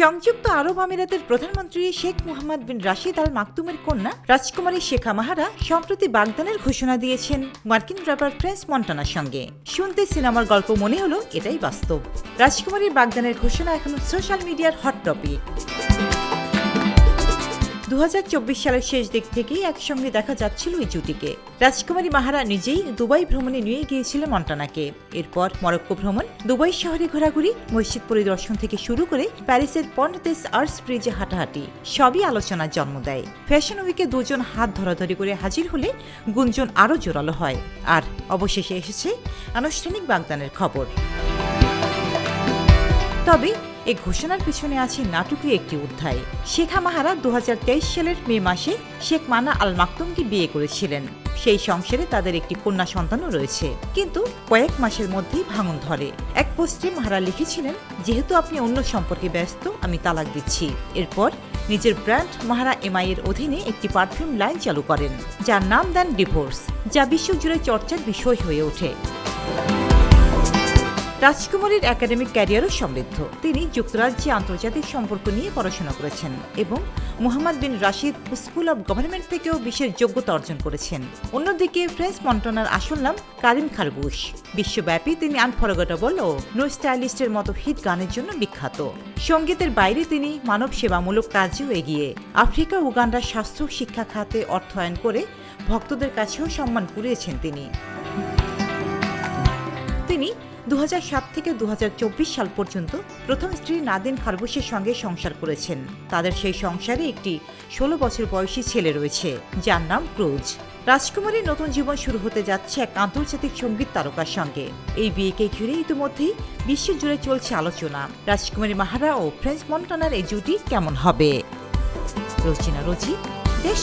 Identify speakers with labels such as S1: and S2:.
S1: সংযুক্ত আরব আমিরাতের প্রধানমন্ত্রী শেখ মুহাম্মদ বিন রাশিদ আল মাকতুমের কন্যা রাজকুমারী শেখা মাহারা সম্প্রতি বাগদানের ঘোষণা দিয়েছেন মার্কিন রাবার ফ্রেন্স মন্টানার সঙ্গে। শুনতে সিনেমার গল্প মনে হলো, এটাই বাস্তব। রাজকুমারীর বাগদানের ঘোষণা এখন সোশ্যাল মিডিয়ার হট টপিক। দু হাজার চব্বিশ সালের শেষ দিক থেকেই একসঙ্গে দেখা যাচ্ছিল এই জুটিকে। রাজকুমারী মাহারা নিজেই দুবাই ভ্রমণে নিয়ে গিয়েছিলেন মন্টানাকে। এরপর মরক্কো ভ্রমণ, দুবাই শহরে ঘোরাঘুরি, মসজিদ পরিদর্শন থেকে শুরু করে প্যারিসের পন্টেস আর্টস ব্রিজে হাঁটাহাঁটি, সবই আলোচনার জন্ম দেয়। ফ্যাশন উইকে দুজন হাত ধরাধরি করে হাজির হলে গুঞ্জন আরও জোরালো হয়। আর অবশেষে এসেছে আনুষ্ঠানিক বাগদানের খবর। তবে এই ঘোষণার পিছনে আছে নাটকীয় একটি অধ্যায়। শেখা মাহারা দুহাজার তেইশ সালের মে মাসে শেখ মানা আল মাকতুমকে বিয়ে করেছিলেন। সেই সংসারে তাদের একটি কন্যা সন্তানও রয়েছে। কিন্তু কয়েক মাসের মধ্যেই ভাঙন ধরে। এক পোস্টে মাহারা লিখেছিলেন, যেহেতু আপনি অন্য সম্পর্কে ব্যস্ত, আমি তালাক দিচ্ছি। এরপর নিজের ব্র্যান্ড মাহারা এমআই এর অধীনে একটি পারফিউম লাইন চালু করেন, যার নাম দেন ডিভোর্স, যা বিশ্বজুড়ে চর্চার বিষয় হয়ে ওঠে। রাজকুমারীর একাডেমিক ক্যারিয়ারও সমৃদ্ধ। তিনি যুক্তরাজ্যে আন্তর্জাতিক সম্পর্ক নিয়ে পড়াশোনা করেছেন এবং Mohammed bin Rashid School of Government থেকেও বিশেষ যোগ্যতা অর্জন করেছেন। অন্যদিকে ফ্রেঞ্চ মন্টনার আসল নাম কারিম খারবুশ বিশ্বব্যাপী তিনি আনফরগেটেবল ও নো স্টাইলিস্টের মতো হিট গানের জন্য বিখ্যাত। সঙ্গীতের বাইরে তিনি মানব সেবামূলক কাজেও এগিয়ে। আফ্রিকা উগান্ডার স্বাস্থ্য শিক্ষা খাতে অর্থায়ন করে ভক্তদের কাছেও সম্মান কুড়িয়েছেন তিনি। তিনি দু থেকে দু সাল পর্যন্ত প্রথম স্ত্রী নাদিন খারবুসের সঙ্গে সংসার করেছেন। তাদের সেই সংসারে একটি ষোলো বছর বয়সী ছেলে রয়েছে, যার নাম ক্রুজ। রাজকুমারীর নতুন জীবন শুরু হতে যাচ্ছে এক আন্তর্জাতিক সংগীত তারকার সঙ্গে। এই বিয়েকে ঘিরে ইতিমধ্যেই বিশ্বজুড়ে চলছে আলোচনা। রাজকুমারী মাহারা ও ফ্রেঞ্চ মন্টানার এই জুটি কেমন হবে? রচিনা রচি দেশ